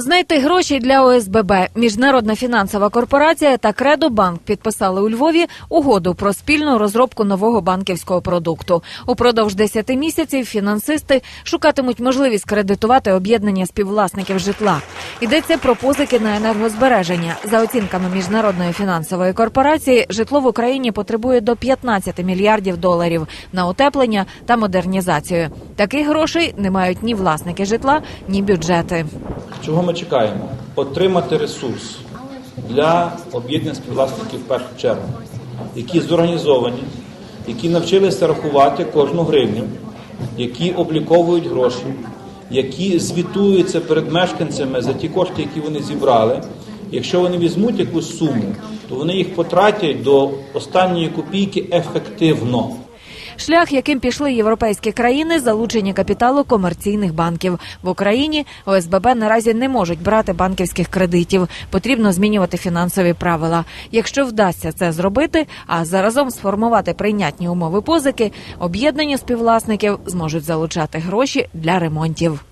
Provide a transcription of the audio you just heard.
Знайти гроші для ОСББ. Міжнародна фінансова корпорація та Кредобанк підписали у Львові угоду про спільну розробку нового банківського продукту. Упродовж 10 місяців фінансисти шукатимуть можливість кредитувати об'єднання співвласників житла. Йдеться про позики на енергозбереження. За оцінками міжнародної фінансової корпорації, житло в Україні потребує до 15 мільярдів доларів на утеплення та модернізацію. Таких грошей не мають ні власники житла, ні бюджети. Чого ми чекаємо? Отримати ресурс для об'єднання співвласників в першу чергу, які зорганізовані, які навчилися рахувати кожну гривню, які обліковують гроші, які звітуються перед мешканцями за ті кошти, які вони зібрали. Якщо вони візьмуть якусь суму, то вони їх потратять до останньої копійки ефективно. Шлях, яким пішли європейські країни, залучення капіталу комерційних банків в Україні. ОСББ наразі не можуть брати банківських кредитів. Потрібно змінювати фінансові правила. Якщо вдасться це зробити, а заразом сформувати прийнятні умови позики, об'єднання співвласників зможуть залучати гроші для ремонтів.